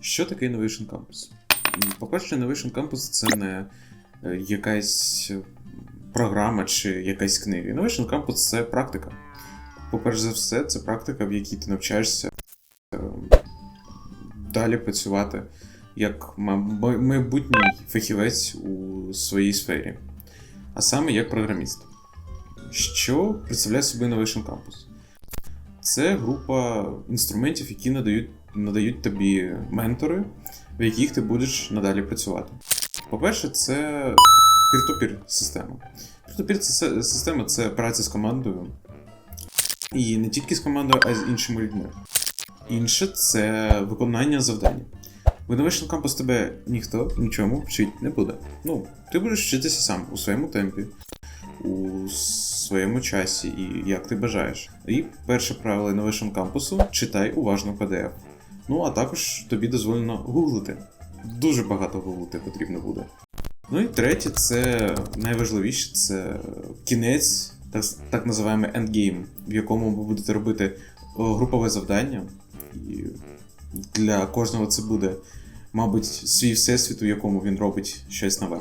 Що таке Innovation Campus? По-перше, Innovation Campus це не е, якась програма чи якась книга. Innovation Campus це практика. По-перше за все, це практика, в якій ти навчаєшся е, далі працювати як ма- ма- майбутній фахівець у своїй сфері, а саме як програміст. Що представляє собі Innovation Campus? Це група інструментів, які надають, надають тобі ментори, в яких ти будеш надалі працювати. По-перше, це peer-to-peer система. Це- система це праця з командою. І не тільки з командою, а й з іншими людьми. Інше це виконання завдання. В Innovation Campus тебе ніхто нічому вчити не буде. Ну, ти будеш вчитися сам у своєму темпі, у своєму часі і як ти бажаєш. І перше правило Innovation Campus читай уважно PDF. Ну, а також тобі дозволено гуглити. Дуже багато гуглити потрібно буде. Ну і третє, це найважливіше це кінець, так, так називаємо endgame, в якому ви будете робити групове завдання. І для кожного це буде, мабуть, свій всесвіт, у якому він робить щось нове.